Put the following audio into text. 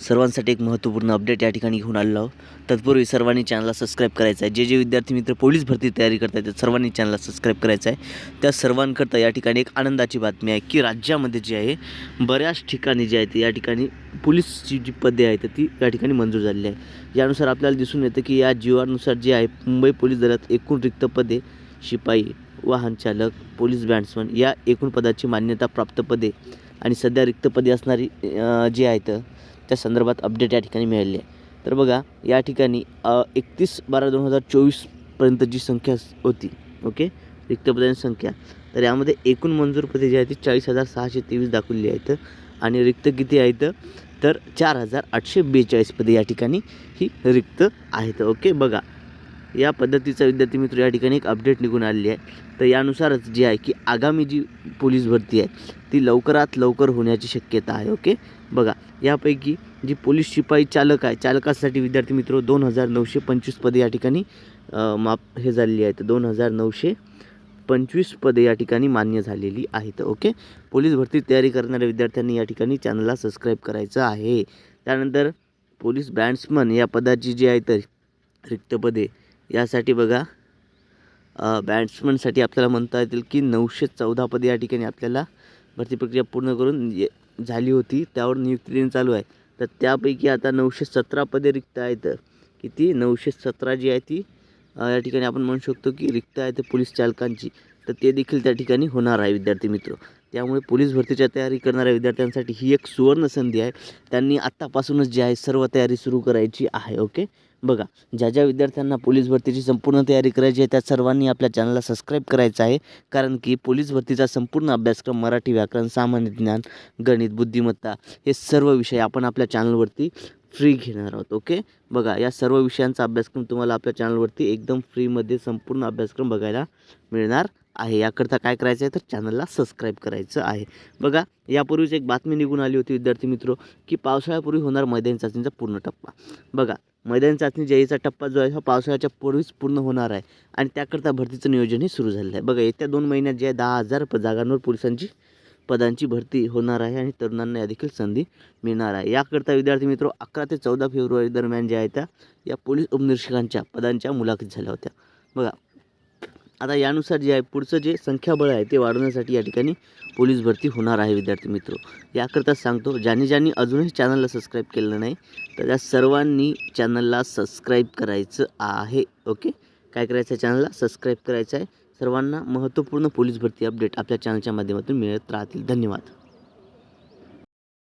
सर्वांसाठी एक महत्त्वपूर्ण अपडेट या ठिकाणी घेऊन आलेलो आहोत. तत्पूर्वी सर्वांनी चॅनलला सबस्क्राईब करायचं आहे. जे जे विद्यार्थी मित्र पोलीस भरती तयारी करत आहेत त्या सर्वांनी चॅनलला सबस्क्राईब करायचं आहे. त्या सर्वांकरता या ठिकाणी एक आनंदाची बातमी आहे की राज्यामध्ये जे आहे बऱ्याच ठिकाणी जे आहे ते या ठिकाणी पोलीसची जी पदे आहेत ती या ठिकाणी मंजूर झालेली आहे. यानुसार आपल्याला दिसून येतं की या जीवानुसार जे आहे मुंबई पोलीस दलात एकूण रिक्त पदे शिपाई वाहन चालक पोलीस बँड्समन या एकूण पदाची मान्यता प्राप्त पदे आणि सध्या रिक्त पदे असणारी जी आहेत त्या संदर्भात अपडेट या ठिकाणी मिळाली आहे. तर बघा या ठिकाणी एकतीस बारा दोन हजार चोवीसपर्यंत जी संख्या होती. ओके? रिक्त पदांची संख्या. तर यामध्ये एकूण मंजूर पदे जी आहेत ती चाळीस हजार सहाशे तेवीस दाखवली आहेत. आणि रिक्त किती आहेत? तर चार हजार आठशे बेचाळीस पदे या ठिकाणी ही रिक्त आहेत. ओके? बघा या पद्धतीचा विद्यार्थी मित्र या ठिकाणी एक अपडेट निघून आलेली आहे. तर यानुसारच जी आहे की आगामी जी पोलीस भरती आहे ती लवकरात लवकर होण्याची शक्यता आहे ओके बघा यापैकी जी पोलीस शिपाई चालक आहे चालकासाठी विद्यार्थी मित्र दोन हजार नऊशे पंचवीस पदे या ठिकाणी माप हे झालेली आहेत दोन हजार नऊशे पंचवीस पदे या ठिकाणी मान्य झालेली आहेत ओके पोलीस भरती तयारी करणाऱ्या विद्यार्थ्यांनी या ठिकाणी चॅनलला सबस्क्राईब करायचं आहे. त्यानंतर पोलीस बँड्समन या पदाची जी आहेत रिक्त पदे यासाठी बघा बॅट्समनसाठी आपल्याला म्हणता येतील की नऊशे चौदा पदे या ठिकाणी आपल्याला भरती प्रक्रिया पूर्ण करून ये झाली होती. त्यावर नियुक्ती देणं चालू आहे. तर त्यापैकी आता नऊशे सतरा पदे रिक्त आहेत. किती? नऊशे सतरा जी आहे ती या ठिकाणी आपण म्हणू शकतो की रिक्त आहेत पोलीस चालकांची. तर ते देखील त्या ठिकाणी होणार आहे विद्यार्थी मित्र. त्यामुळे पोलीस भरतीच्या तयारी करणाऱ्या विद्यार्थ्यांसाठी ही एक सुवर्ण संधी आहे. त्यांनी आत्तापासूनच जी आहे सर्व तयारी सुरू करायची आहे ओके? बघा ज्या ज्या विद्यार्थ्यांना पोलीस भरतीची संपूर्ण तयारी करायची आहे त्या सर्वांनी आपल्या चॅनलला सबस्क्राईब करायचं आहे. कारण की पोलीस भरतीचा संपूर्ण अभ्यासक्रम मराठी व्याकरण सामान्य ज्ञान गणित बुद्धिमत्ता हे सर्व विषय आपण आपल्या चॅनलवरती फ्री घेणार आहोत ओके बघा या सर्व विषयांचा अभ्यासक्रम तुम्हाला आपल्या चॅनलवरती एकदम फ्रीमध्ये संपूर्ण अभ्यासक्रम बघायला मिळणार आहे. याकरता काय करायचं आहे तर चॅनलला सबस्क्राईब करायचं आहे. बघा यापूर्वीच एक बातमी निघून आली होती विद्यार्थी मित्र की पावसाळ्यापूर्वी होणार मैदानी चाचणीचा पूर्ण टप्पा. बघा मैदानी चाचणी जयीचा टप्पा जो आहे हा पावसाळ्याच्या पूर्वीच पूर्ण होणार आहे. आणि त्याकरता भरतीचं नियोजनही सुरू झालेलं आहे. बघा येत्या दोन महिन्यात जे आहे दहा हजार प- जागांवर पोलिसांची पदांची भरती होणार आहे आणि तरुणांना या देखील संधी मिळणार आहे. याकरता विद्यार्थी मित्र अकरा ते चौदा फेब्रुवारी दरम्यान ज्या आहेत त्या या पोलीस उपनिरीक्षकांच्या पदांच्या मुलाखती झाल्या होत्या. बघा आता यानुसार जे आहे पुढचं जे संख्याबळ आहे ते वाढवण्यासाठी या ठिकाणी पोलीस भरती होणार आहे विद्यार्थी मित्र. याकरता सांगतो ज्यांनी ज्यांनी अजूनही चॅनलला सबस्क्राईब केलं नाही तर त्या सर्वांनी चॅनलला सबस्क्राईब करायचं आहे ओके काय करायचं आहे चॅनलला सबस्क्राईब करायचं आहे. सर्वांना महत्त्वपूर्ण पोलीस भरती अपडेट आपल्या चॅनलच्या माध्यमातून मिळत राहतील. धन्यवाद.